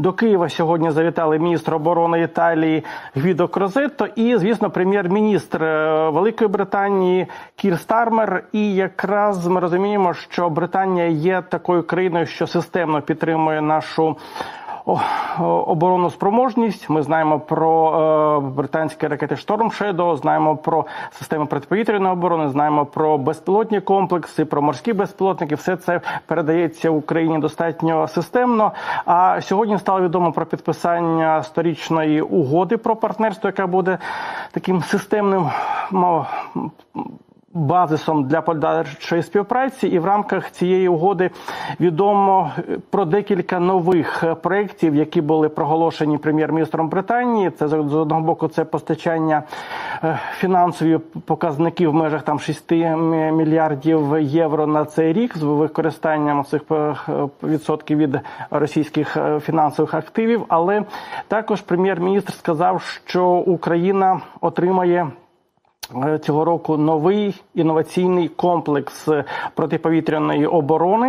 До Києва сьогодні завітали міністр оборони Італії Гвідо Крозетто і, звісно, прем'єр-міністр е, Великої Британії Кір Стармер. І якраз ми розуміємо, що Британія є такою країною, що системно підтримує нашу. О- о- Оборонну спроможність. Ми знаємо про е, британські ракети Storm Shadow, знаємо про системи протиповітряної оборони, знаємо про безпілотні комплекси, про морські безпілотники. Все це передається Україні достатньо системно. А сьогодні стало відомо про підписання сторічної угоди про партнерство, яка буде таким системним базисом для подальшої співпраці, і в рамках цієї угоди відомо про декілька нових е, проєктів, які були проголошені прем'єр-міністром Британії. Це з одного боку це постачання е, фінансові показники в межах там 6 мільярдів євро на цей рік з використанням цих е, відсотків від російських е, фінансових активів. Але також прем'єр-міністр сказав, що Україна отримає. Е, Цього року новий інноваційний комплекс протиповітряної оборони.